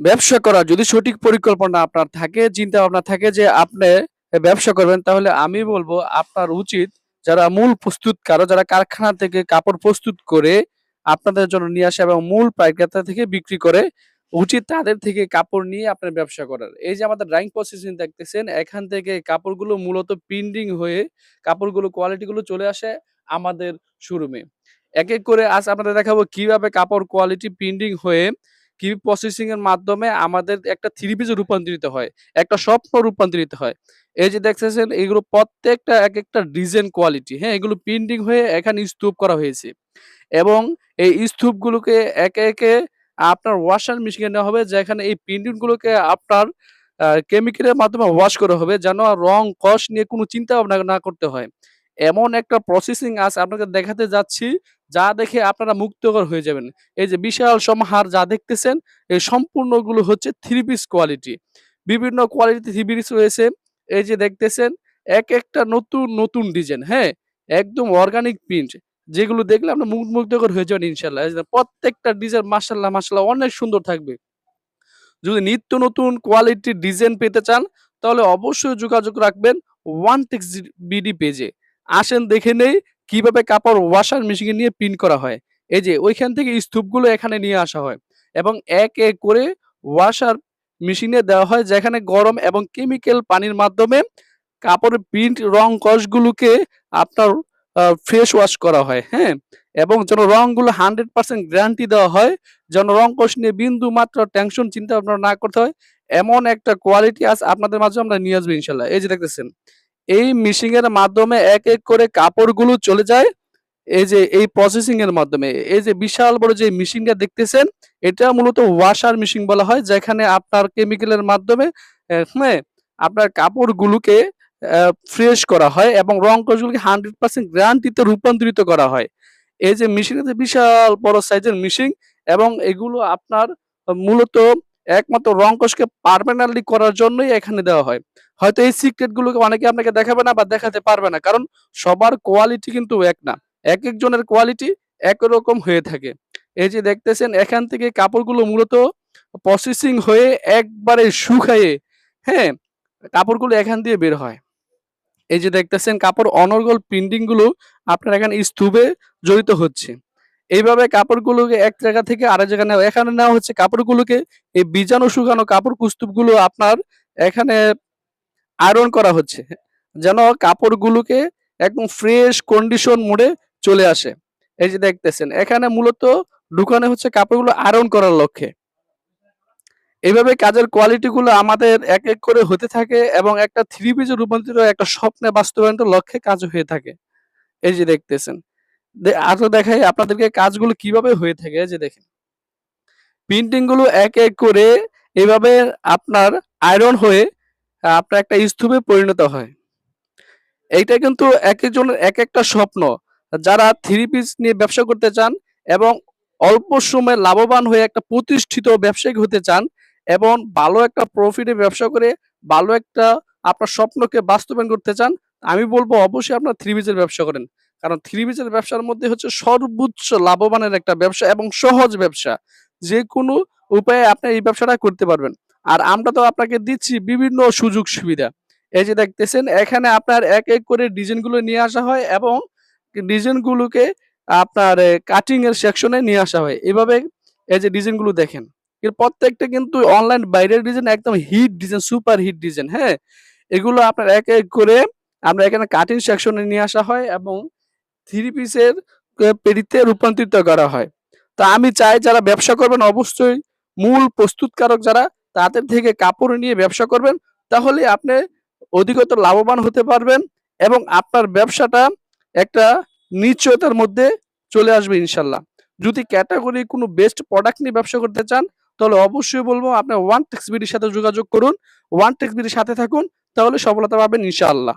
ব্যবসা করা যদি সঠিক পরিকল্পনা আপনার থাকে, চিন্তা ভাবনা থাকে যে আপনি ব্যবসা করবেন তাহলে আমি বলব আপনার উচিত যারা মূল প্রস্তুতকারক যারা কারখানা থেকে কাপড় প্রস্তুত করে আপনাদের জন্য নিয়ে আসে এবং মূল পাইকারটা থেকে বিক্রি করে উচিত তাদের থেকে কাপড় নিয়ে আপনার ব্যবসা করার। এই যে আমাদের ড্রাইং প্রসেসিং দেখতেছেন এখান থেকে কাপড়গুলো মূলত প্রিন্টিং হয়ে কাপড়গুলো কোয়ালিটি গুলো চলে আসে আমাদের শোরুমে। এক, এক করে আজ আপনাদের দেখাবো কীভাবে কাপড় কোয়ালিটি প্রিন্টিং হয়ে কি প্রসেসিং এর মাধ্যমে আমাদের একটা থ্রি পিসে রূপান্তরিত হয়। একটা স্বপ্ন রূপান্তরিত হয়। এই যে দেখতেছেন এগুলো প্রত্যেকটা এক একটা ডিজাইন কোয়ালিটি, হ্যাঁ? এগুলো প্রিন্টিং হয়ে এখানে স্তূপ করা হয়েছে। এবং এই স্তূপগুলোকে একে, একে আপনার ওয়াশার মেশিনে নেওয়া হবে যেখানে এই প্রিন্টিং গুলোকে আপনার কেমিক্যালের মাধ্যমে ওয়াশ করা হবে যেন রং, কস নিয়ে কোনো চিন্তা ভাবনা না করতে হয়। এমন একটা প্রসেসিং আজ আপনাকে দেখাতে যাচ্ছি যা দেখে আপনারা মুক্তকর হয়ে যাবেন। এই যে বিশাল সমাহার যা দেখতেছেন এই সম্পূর্ণগুলো হচ্ছে থ্রি পিস কোয়ালিটি। বিভিন্ন কোয়ালিটি থ্রি পিস রয়েছে। এই যে দেখতেছেন এক একটা নতুন, নতুন ডিজাইন, হ্যাঁ? একদম অর্গানিক প্রিন্ট যেগুলো দেখলে আপনার মুগ মুগ্ধকর হয়ে যাবেন যে প্রত্যেকটা ডিজাইন মাশাআল্লাহ, মাশাআল্লাহ অনেক সুন্দর থাকবে। যদি নিত্য নতুন কোয়ালিটির ডিজাইন পেতে চান তাহলে অবশ্যই যোগাযোগ রাখবেন ওয়ান টেক্স বিডি পেজে। আসেন দেখে নেই কীভাবে কাপড় ওয়াশার মেশিনে নিয়ে প্রিন্ট করা হয়। এই যে ওইখান থেকে স্তূপগুলো এখানে নিয়ে আসা হয় এবং এক, এক করে ওয়াশার মেশিনে দেওয়া হয় যেখানে গরম এবং কেমিক্যাল পানির মাধ্যমে কাপড়ের প্রিন্ট রং কসগুলোকে আপনার ফ্রেশ ওয়াশ করা হয়, হ্যাঁ? এবং যেন রংগুলো 100% গ্যারান্টি দেওয়া হয় যেন রং কস নিয়ে বিন্দু মাত্র টেনশন চিন্তা ভাবনা না করতে হয়। এমন একটা কোয়ালিটি আজ আপনাদের মাঝে আমরা নিয়ে আসব ইনশাল্লাহ এই যে দেখতেছেন। এই মেশিং এর মাধ্যমে এক, এক করে কাপড়গুলো চলে যায় এই যে এই প্রসেসিং এর মাধ্যমে। এই যে বিশাল বড় যে মেশিনটা দেখতেছেন এটা মূলত ওয়াশার মেশিন বলা হয় যেখানে আপনার কেমিক্যালের মাধ্যমে হ্যাঁ, আপনার কাপড়গুলোকে ফ্রেশ করা হয় এবং রং কসগুলোকে 100% গ্যারান্টিতে রূপান্তরিত করা হয়। এই যে মেশিন বিশাল বড় সাইজের মেশিন এবং এগুলো আপনার মূলত একমাত্র রং কসকে পার্মানেন্টলি করার জন্যই এখানে দেওয়া হয়। হয়তো এই সিক্রেট গুলোকে অনেকে আপনাকে দেখাবে না বা দেখাতে পারবে না। কারণ সবার কোয়ালিটি কিন্তু এক না। এক একজনের কোয়ালিটি একরকম হয়ে থাকে। এই যে দেখতেছেন এখান থেকে কাপড়গুলো মূলত প্রসেসিং হয়ে একবারে শুকায়ে, হ্যাঁ? কাপড়গুলো এখান দিয়ে বের হয়। এই যে দেখতেছেন কাপড় অনর্গল প্রিন্টিংগুলো আপনার এখানে স্তূপে জড়িত হচ্ছে। এইভাবে কাপড়গুলোকে এক জায়গা থেকে আরেক জায়গায় নেওয়া এখানে নেওয়া হচ্ছে কাপড়গুলোকে এই বীজাণু শুকানো কাপড় কুস্তুপগুলো আপনার এখানে আয়রন করা হচ্ছে। যেন কাপড়গুলোকে একদম ফ্রেশ কন্ডিশন মোডে চলে আসে। এই যে দেখতেছেন এখানে মূলত ঢুকানো হচ্ছে কাপড়গুলো আয়রন করার লক্ষ্যে। এইভাবে কাজের কোয়ালিটি গুলো আমাদের এক, এক করে হতে থাকে এবং একটা থ্রি পিসে রূপান্তরিত একটা স্বপ্নে বাস্তবায়নের লক্ষ্যে কাজ হয়ে থাকে। এই যে দেখতেছেন। আরও দেখাই আপনাদেরকে কাজগুলো কীভাবে হয়ে থাকে এই যে দেখেন। প্রিন্টিংগুলো এক, এক করে এভাবে আপনার আয়রন হয়ে আপনার একটা স্তূপে পরিণত হয়। এইটা কিন্তু এক একজনের এক একটা স্বপ্ন। যারা থ্রি পিস নিয়ে ব্যবসা করতে চান এবং অল্প সময়ে লাভবান হয়ে একটা প্রতিষ্ঠিত ব্যবসায়িক হতে চান এবং ভালো একটা প্রফিটে ব্যবসা করে ভালো একটা আপনার স্বপ্নকে বাস্তবায়ন করতে চান, আমি বলব অবশ্যই আপনার থ্রি পিসের ব্যবসা করেন। কারণ থ্রি পিসের ব্যবসার মধ্যে হচ্ছে সর্বোচ্চ লাভবানের একটা ব্যবসা এবং সহজ ব্যবসা। যে কোনো উপায়ে আপনি এই ব্যবসাটা করতে পারবেন। আর আমরা তো আপনাকে দিচ্ছি বিভিন্ন সুযোগ সুবিধা। এই যে দেখতেছেন এখানে আপনার এক, এক করে ডিজাইনগুলো নিয়ে আসা হয় এবং ডিজাইন গুলোকে আপনার কাটিং এর সেকশনে নিয়ে আসা হয়। এভাবে এই যে ডিজাইনগুলো দেখেন। প্রত্যেকটা কিন্তু অনলাইন বাইরের ডিজাইন একদম hit design, super hit design, হ্যাঁ? এগুলো আপনার এক, এক করে আমরা এখানে কাটিং সেকশনে নিয়ে আসা হয় এবং থ্রি পিসের কে পেরিতে রূপান্তরিত করা হয়। তা আমি চাই যারা ব্যবসা করবেন অবশ্যই মূল প্রস্তুতকারক যারা তাদের থেকে কাপড় নিয়ে ব্যবসা করবেন। তাহলে আপনি অধিকতর লাভবান হতে পারবেন এবং আপনার ব্যবসাটা একটা নিশ্চয়তার মধ্যে চলে আসবে ইনশাল্লাহ যদি ক্যাটাগরি কোনো বেস্ট প্রোডাক্ট নিয়ে ব্যবসা করতে চান, তাহলে অবশ্যই বলব আপনার ওয়ান টেক্স বিডির সাথে যোগাযোগ করুন। ওয়ান টেক্স বিডির সাথে থাকুন, তাহলে সফলতা পাবেন ইনশাআল্লাহ।